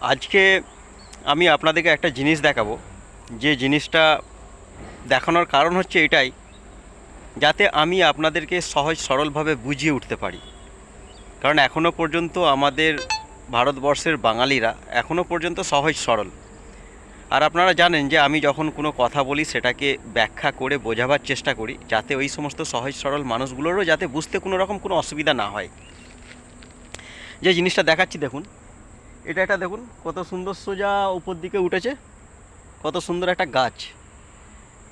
আজকে আমি আপনাদেরকে একটা জিনিস দেখাবো। যে জিনিসটা দেখানোর কারণ হচ্ছে এটাই, যাতে আমি আপনাদেরকে সহজ সরলভাবে বুঝিয়ে উঠতে পারি। কারণ এখনও পর্যন্ত আমাদের ভারতবর্ষের বাঙালিরা এখনও পর্যন্ত সহজ সরল। আর আপনারা জানেন যে আমি যখন কোনো কথা বলি, সেটাকে ব্যাখ্যা করে বোঝাবার চেষ্টা করি, যাতে ওই সমস্ত সহজ সরল মানুষগুলোরও যাতে বুঝতে কোনো রকম কোনো অসুবিধা না হয়। যে জিনিসটা দেখাচ্ছি, দেখুন। এটা একটা দেখুন, কত সুন্দর সোজা উপর দিকে উঠেছে, কত সুন্দর একটা গাছ।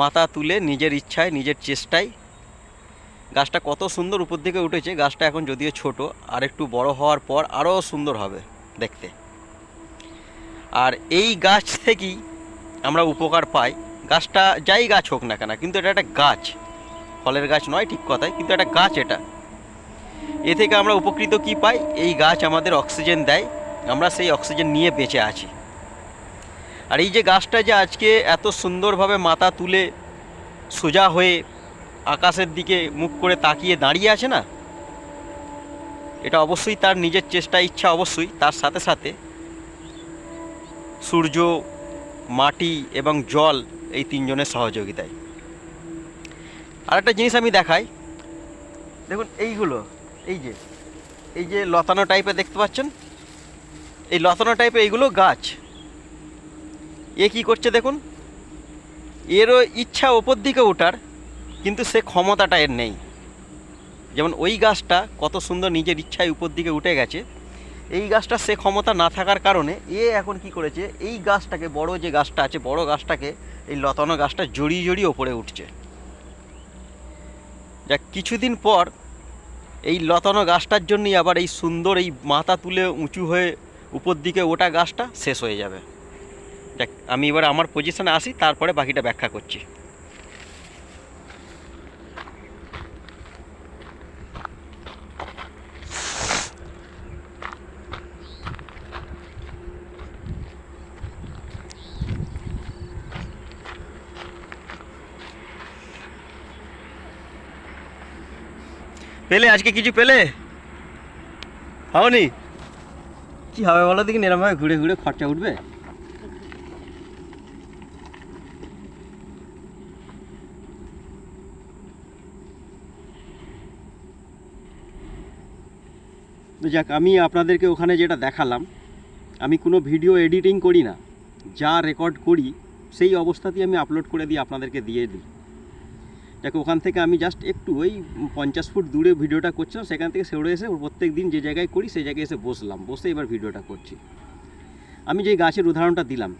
মাথা তুলে নিজের ইচ্ছায়, নিজের চেষ্টায় গাছটা কত সুন্দর উপর দিকে উঠেছে, গাছটা এখন যদিও ছোট, আর একটু বড় হওয়ার পর আরও সুন্দর হবে দেখতে। আর এই গাছ থেকেই আমরা উপকার পাই। গাছটা যাই গাছ হোক না কেন, কিন্তু এটা একটা গাছ। ফলের গাছ নয়, ঠিক কথাই, কিন্তু একটা গাছ এটা। এ থেকে আমরা উপকৃত কি পাই? এই গাছ আমাদের অক্সিজেন দেয় আমরা সেই অক্সিজেন নিয়ে বেঁচে আছি। আর এই যে গাছটা যে আজকে এত সুন্দরভাবে মাথা তুলে সোজা হয়ে আকাশের দিকে মুখ করে তাকিয়ে দাঁড়িয়ে আছে না, এটা অবশ্যই তার নিজের চেষ্টা, ইচ্ছা অবশ্যই। তার সাথে সাথে সূর্য, মাটি এবং জল এই তিনজনের সহযোগিতায়। আরেকটা জিনিস আমি দেখাই। দেখুন, এইগুলো, এই যে এই যে লতানো টাইপের দেখতে পাচ্ছেন? এই লতানো টাইপের এইগুলো গাছ। এ কি করছে দেখুন? এরও ইচ্ছা ওপর দিকে ওঠার, কিন্তু সে ক্ষমতাটা এর নেই। যেমন ওই গাছটা কত সুন্দর নিজের ইচ্ছায় উপর দিকে উঠে গেছে, এই গাছটা সে ক্ষমতা না থাকার কারণে এ এখন কি করেছে, এই গাছটাকে, বড় যে গাছটা আছে, বড় গাছটাকে, এই লতানো গাছটা জড়িয়ে জড়িয়ে ওপরে উঠছে। যা কিছুদিন পর এই লতানো গাছটার জন্যই আবার এই সুন্দর এই মাথা তুলে উঁচু হয়ে উপর দিকে ওটা গাছটা শেষ হয়ে যাবে। দেখ, আমি এবার আমার পজিশনে আসি, তারপরে বাকিটা ব্যাখ্যা করছি। পেলে? আজকে কিছু পেলে? হওনি কি হবে বলো দেখি এরমভাবে ঘুরে ঘুরে খরচা উঠবে? যাক, আমি আপনাদেরকে ওখানে যেটা দেখালাম, আমি কোনো ভিডিও এডিটিং করি না। যা রেকর্ড করি, সেই অবস্থাতেই আমি আপলোড করে দিই আপনাদেরকে দিয়ে দিই। দেখো, ওখান থেকে আমি জাস্ট একটু ওই পঞ্চাশ ফুট দূরে ভিডিওটা করছিলাম, সেখান থেকে সেরে এসে প্রত্যেক দিন যে জায়গায় করি, সেই জায়গায় এসে বসলাম। বসে এবার ভিডিওটা করছি। আমি যে গাছের উদাহরণটা দিলাম,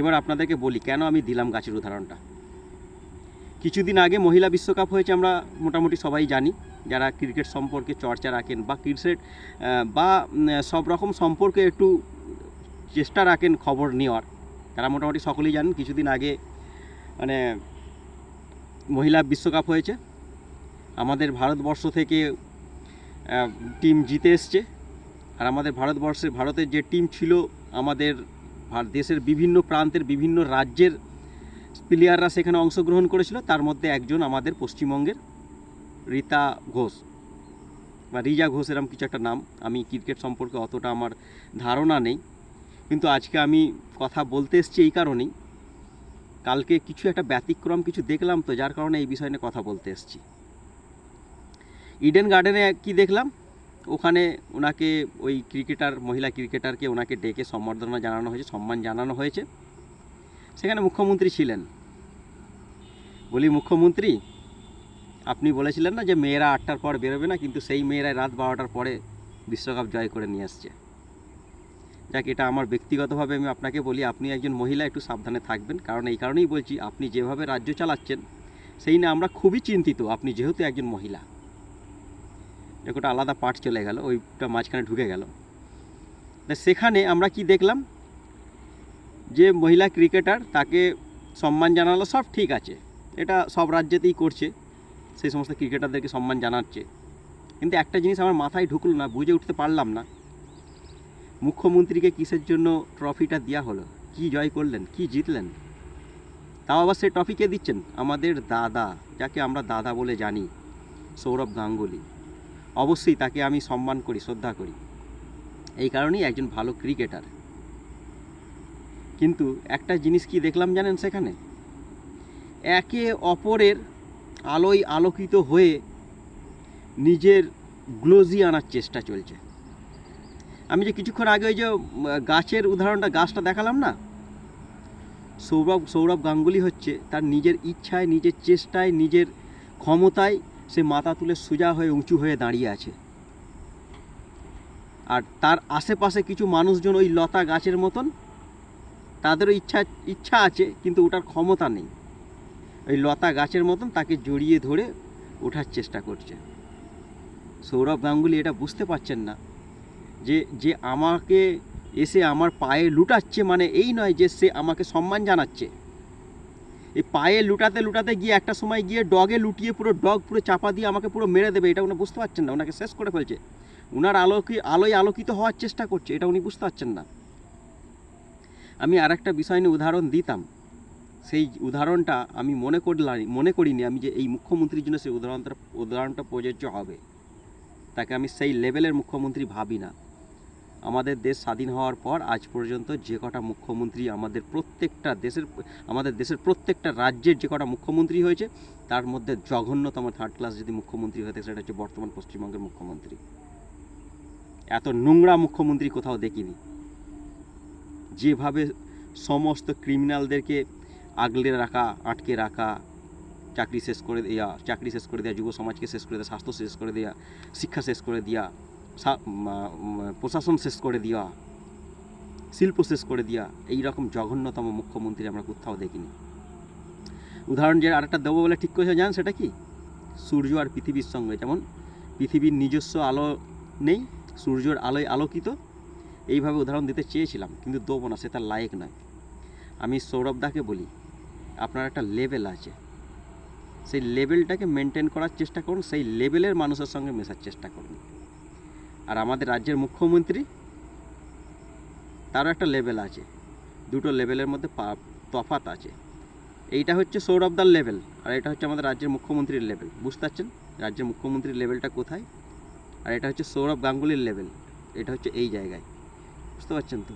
এবার আপনাদেরকে বলি, কেন আমি দিলাম গাছের উদাহরণটা? কিছুদিন আগে মহিলা বিশ্বকাপ হয়েছে, আমরা মোটামুটি সবাই জানি। যারা ক্রিকেট সম্পর্কে চর্চা রাখেন বা ক্রিকেট বা সব রকম সম্পর্কে একটু চেষ্টা রাখেন খবর নেওয়ার, তারা মোটামুটি সকলেই জানেন, কিছুদিন আগে মানে মহিলা বিশ্বকাপ হয়েছে। আমাদের ভারতবর্ষ থেকে টিম জিতে এসছে। আর আমাদের ভারতবর্ষের ভারতের যে টিম ছিল, আমাদের দেশের বিভিন্ন প্রান্তের বিভিন্ন রাজ্যের প্লেয়াররা সেখানে অংশগ্রহণ করেছিল। তার মধ্যে একজন আমাদের পশ্চিমবঙ্গের, রীতা ঘোষ। বা রিজা ঘোষ এরম কিছু একটা নাম। আমি ক্রিকেট সম্পর্কে অতটা আমার ধারণা নেই। কিন্তু আজকে আমি কথা বলতে এসেছি এই কারণেই। কালকে কিছু একটা ব্যতিক্রম কিছু দেখলাম তো, যার কারণে এই বিষয় নিয়ে কথা বলতে এসেছি। ইডেন গার্ডেনে কি দেখলাম? ওখানে ওনাকে ওই ক্রিকেটার মহিলা ক্রিকেটারকে ওনাকে ডেকে সম্বর্ধনা জানানো হয়েছে, সম্মান জানানো হয়েছে। সেখানে মুখ্যমন্ত্রী ছিলেন। বলি, মুখ্যমন্ত্রী, আপনি বলেছিলেন না যে মেয়েরা আটটার পর বেরোবে না, কিন্তু সেই মেয়েরাই রাত বারোটার পরে বিশ্বকাপ জয় করে নিয়ে আসছে। যাক, এটা আমার ব্যক্তিগতভাবে আমি আপনাকে বলি, আপনি একজন মহিলা, একটু সাবধানে থাকবেন। কারণ এই কারণেই বলছি, আপনি যেভাবে রাজ্য চালাচ্ছেন, সেই নিয়ে আমরা খুবই চিন্তিত, আপনি যেহেতু একজন মহিলা। ওটা আলাদা পার্ট চলে গেল, ওইটা মাঝখানে ঢুকে গেল। সেখানে আমরা কি দেখলাম? যে মহিলা ক্রিকেটার তাকে সম্মান জানালো, সব ঠিক আছে। এটা সব রাজ্যেতেই করছে, সেই সমস্ত ক্রিকেটারদেরকে সম্মান জানাচ্ছে। কিন্তু একটা জিনিস আমার মাথায় ঢুকলো না, বুঝে উঠতে পারলাম না। মুখ্যমন্ত্রীকে কিসের জন্য ট্রফিটা দেওয়া হলো? কি জয় করলেন? কি জিতলেন? তাও আবার সেই ট্রফি কে দিচ্ছেন? আমাদের দাদা, যাকে আমরা দাদা বলে জানি, সৌরভ গাঙ্গুলি। অবশ্যই তাকে আমি সম্মান করি, শ্রদ্ধা করি। এই কারণেই একজন ভালো ক্রিকেটার। কিন্তু একটা জিনিস কি দেখলাম জানেন সেখানে? একে অপরের আলোয় আলোকিত হয়ে নিজের গ্লোজি আনার চেষ্টা চলছে। আমি যে কিছুক্ষণ আগে ওই যে গাছের উদাহরণটা, গাছটা দেখালাম না? সৌরভ সৌরভ গাঙ্গুলি হচ্ছে তার নিজের ইচ্ছায়, নিজের চেষ্টায়, নিজের ক্ষমতায় সে মাথা তুলে সোজা হয়ে উঁচু হয়ে দাঁড়িয়ে আছে। আর তার আশেপাশে কিছু মানুষজন ওই লতা গাছের মতন, তাদেরও ইচ্ছা ইচ্ছা আছে, কিন্তু ওটার ক্ষমতা নেই। ওই লতা গাছের মতন তাকে জড়িয়ে ধরে ওঠার চেষ্টা করছে। সৌরভ গাঙ্গুলি এটা বুঝতে পারছেন না। যে যে আমাকে এসে আমার পায়ে লুটাচ্ছে মানে এই নয় যে সে আমাকে সম্মান জানাচ্ছে। এই পায়ে লুটাতে লুটাতে গিয়ে একটা সময় গিয়ে ডগে লুটিয়ে পুরো ডগ পুরো চাপা দিয়ে আমাকে পুরো মেরে দেবে, এটা উনি বুঝতে পারছেন না ওনাকে শেষ করে ফেলছে। উনার আলোকে, আলোয় আলোকিত হওয়ার চেষ্টা করছে, এটা উনি বুঝতে পারছেন না। আমি আর একটা বিষয় নিয়ে উদাহরণ দিতাম। সেই উদাহরণটা আমি মনে করলাম, মনে করিনি আমি যে এই মুখ্যমন্ত্রীর জন্য সেই উদাহরণটা উদাহরণটা প্রযোজ্য হবে। তাকে আমি সেই লেভেলের মুখ্যমন্ত্রী ভাবি না। আমাদের দেশ স্বাধীন হওয়ার পর আজ পর্যন্ত যে কটা মুখ্যমন্ত্রী আমাদের প্রত্যেকটা দেশের, আমাদের দেশের প্রত্যেকটা রাজ্যের যে কটা মুখ্যমন্ত্রী হয়েছে, তার মধ্যে জঘন্যতম থার্ড ক্লাস যদি মুখ্যমন্ত্রী হয়ে থাকে, সেটা হচ্ছে বর্তমান পশ্চিমবঙ্গের মুখ্যমন্ত্রী। এত নোংরা মুখ্যমন্ত্রী কোথাও দেখিনি। যেভাবে সমস্ত ক্রিমিনালদেরকে আগলে রাখা, আটকে রাখা, চাকরি শেষ করে দেওয়া চাকরি শেষ করে দেওয়া যুব সমাজকে শেষ করে দেওয়া স্বাস্থ্য শেষ করে দেওয়া শিক্ষা শেষ করে দেওয়া প্রশাসন শেষ করে দেওয়া, শিল্প শেষ করে দেওয়া, এই রকম জঘন্যতম মুখ্যমন্ত্রী আমরা কোথাও দেখিনি। উদাহরণ যে আরেকটা দেবো বলে ঠিক করেছে জান সেটা কি? সূর্য আর পৃথিবীর সঙ্গে, যেমন পৃথিবীর নিজস্ব আলো নেই, সূর্যর আলোয় আলোকিত, এইভাবে উদাহরণ দিতে চেয়েছিলাম, কিন্তু দেবো না, সে তার লায়ক নয়। আমি সৌরভ দাকে বলি, আপনার একটা লেভেল আছে। সেই লেভেলটাকে মেনটেন করার চেষ্টা করুন, সেই লেভেলের মানুষের সঙ্গে মেশার চেষ্টা করুন। আর আমাদের রাজ্যের মুখ্যমন্ত্রী, তারও একটা লেভেল আছে। দুটো লেভেলের মধ্যে তফাৎ আছে। এইটা হচ্ছে সৌরভদার লেভেল আর এটা হচ্ছে আমাদের রাজ্যের মুখ্যমন্ত্রীর লেভেল বুঝতে পারছেন? রাজ্যের মুখ্যমন্ত্রীর লেভেলটা কোথায়? আর এটা হচ্ছে সৌরভ গাঙ্গুলির লেভেল এটা হচ্ছে এই জায়গায়। বুঝতে পারছেন তো?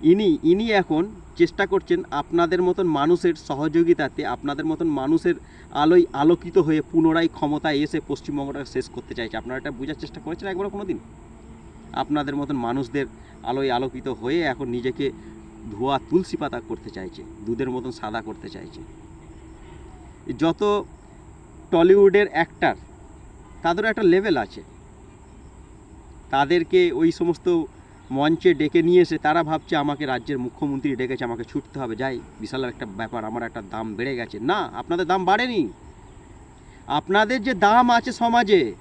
ইনি ইনি এখন চেষ্টা করছেন আপনাদের মতন মানুষের সহযোগিতাতে, আপনাদের মতন মানুষের আলোয় আলোকিত হয়ে পুনরায় ক্ষমতায় এসে পশ্চিমবঙ্গটাকে শেষ করতে চাইছে। আপনারা এটা বোঝার চেষ্টা করেছেন একবার কোনো দিন আপনাদের মতন মানুষদের আলোয় আলোকিত হয়ে এখন নিজেকে ধোয়া তুলসী পাতা করতে চাইছে, দুধের মতন সাদা করতে চাইছে। যত টলিউডের অ্যাক্টার তাদেরও একটা লেভেল আছে। তাদেরকে ওই সমস্ত মঞ্চে ডেকে নিয়ে এসে তারা ভাবছে আমাকে রাজ্যের মুখ্যমন্ত্রী ডেকেছে, আমাকে ছুটতে হবে। যাই, বিশাল একটা ব্যাপার, আমার একটা দাম বেড়ে গেছে। না, আপনাদের দাম বাড়েনি। আপনাদের যে দাম আছে সমাজে,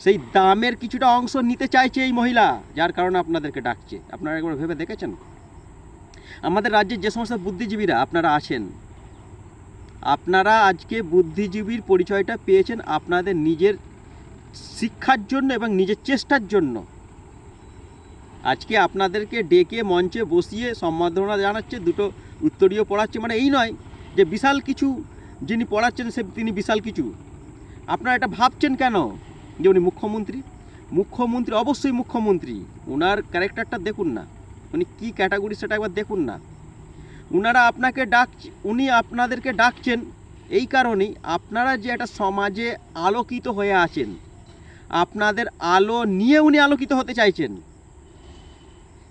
সেই দামের কিছুটা অংশ নিতে চাইছে এই মহিলা, যার কারণে আপনাদেরকে ডাকছে। আপনারা একবার ভেবে দেখেছেন? আমাদের রাজ্যের যে সমস্ত বুদ্ধিজীবীরা, আপনারা আছেন। আপনারা আজকে বুদ্ধিজীবীর পরিচয়টা পেয়েছেন আপনাদের নিজের শিক্ষার জন্য এবং নিজের চেষ্টার জন্য। আজকে আপনাদেরকে ডেকে মঞ্চে বসিয়ে সম্মাননা জানাচ্ছে, দুটো উত্তরীয় পড়াচ্ছে মানে এই নয় যে বিশাল কিছু যিনি পড়াচ্ছেন, সে তিনি বিশাল কিছু। আপনারা এটা ভাবছেন কেন? যে উনি মুখ্যমন্ত্রী? মুখ্যমন্ত্রী, অবশ্যই মুখ্যমন্ত্রী। ওনার ক্যারেক্টারটা দেখুন না। উনি কী ক্যাটাগরি সেটা একবার দেখুন না। উনারা আপনাকে ডাক উনি আপনাদেরকে ডাকছেন এই কারণেই আপনারা যে একটা সমাজে আলোকিত হয়ে আছেন, আপনাদের আলো নিয়ে উনি আলোকিত হতে চাইছেন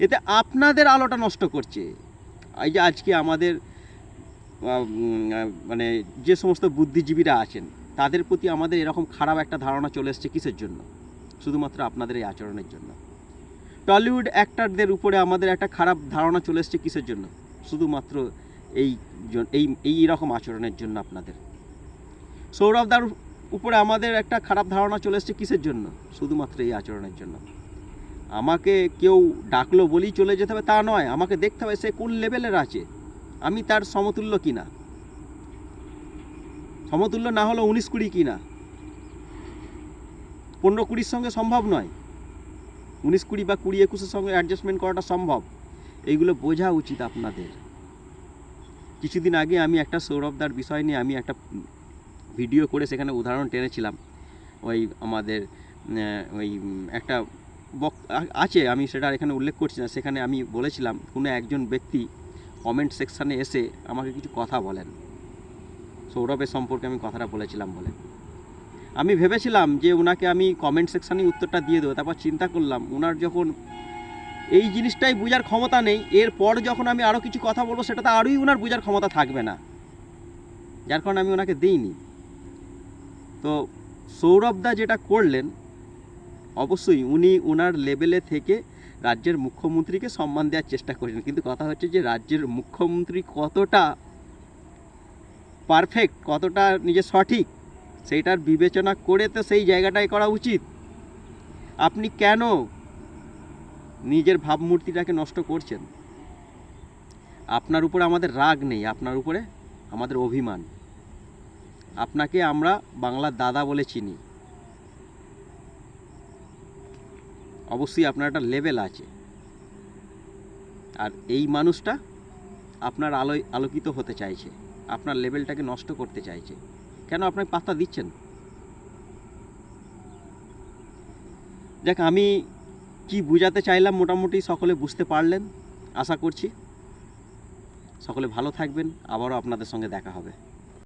এতে আপনাদের আলোটা নষ্ট করছে। এই যে আজকে আমাদের মানে যে সমস্ত বুদ্ধিজীবীরা আছেন, তাদের প্রতি আমাদের এরকম খারাপ একটা ধারণা চলে এসছে কিসের জন্য? শুধুমাত্র আপনাদের এই আচরণের জন্য। টলিউড অ্যাক্টারদের উপরে আমাদের একটা খারাপ ধারণা চলে এসছে কিসের জন্য? শুধুমাত্র এই এই এই রকম আচরণের জন্য আপনাদের। সৌরভদার উপরে আমাদের একটা খারাপ ধারণা চলে এসছে কিসের জন্য? শুধুমাত্র এই আচরণের জন্য। আমাকে কেউ ডাকলো বলেই চলে যেতে হবে, তা নয়। আমাকে দেখতে হবে সে কোন লেভেলের আছে। আমি তার সমতুল্য কিনা? সমতুল্য না হলো উনিশ কুড়ি কিনা? পনেরো কুড়ির সঙ্গে সম্ভব নয়। উনিশ কুড়ি বা কুড়ি একুশের সঙ্গে অ্যাডজাস্টমেন্ট করাটা সম্ভব। এইগুলো বোঝা উচিত আপনাদের। কিছুদিন আগে আমি একটা সৌরভদার বিষয় নিয়ে আমি একটা ভিডিও করে সেখানে উদাহরণ টেনেছিলাম। ওই আমাদের ওই একটা আছে, আমি সেটা এখানে উল্লেখ করছি না। সেখানে আমি বলেছিলাম, কোনো একজন ব্যক্তি কমেন্ট সেকশানে এসে আমাকে কিছু কথা বলেন। সৌরভের সম্পর্কে আমি কথাটা বলেছিলাম বলে। আমি ভেবেছিলাম যে ওনাকে আমি কমেন্ট সেকশানে উত্তরটা দিয়ে দেবো, তারপর চিন্তা করলাম ওনার যখন এই জিনিসটাই বোঝার ক্ষমতা নেই, এরপর যখন আমি আরও কিছু কথা বলব, সেটা তো আরোই ওনার বোঝার ক্ষমতা থাকবে না। যার কারণে আমি ওনাকে দিইনি। তো সৌরভদা যেটা করলেন অবশ্যই উনি ওনার লেভেলে থেকে রাজ্যের মুখ্যমন্ত্রীকে সম্মান দেওয়ার চেষ্টা করেছেন। কিন্তু কথা হচ্ছে যে রাজ্যের মুখ্যমন্ত্রী কতটা পারফেক্ট কতটা নিজে সঠিক, সেইটার বিবেচনা করে তো সেই জায়গাটাই করা উচিত। আপনি কেন নিজের ভাবমূর্তিটাকে নষ্ট করছেন? আপনার উপরে আমাদের রাগ নেই, আপনার উপরে আমাদের অভিমান। আপনাকে আমরা বাংলার দাদা বলে চিনি। অবশ্যই আপনার একটা লেভেল আছে। আর এই মানুষটা আপনার আলোয় আলোকিত হতে চাইছে, আপনার লেভেলটাকে নষ্ট করতে চাইছে। কেন আপনাকে পাত্তা দিচ্ছেন? দেখ, আমি কি বুঝাতে চাইলাম মোটামুটি সকলে বুঝতে পারলেন, আশা করছি। সকলে ভালো থাকবেন, আবারও আপনাদের সঙ্গে দেখা হবে।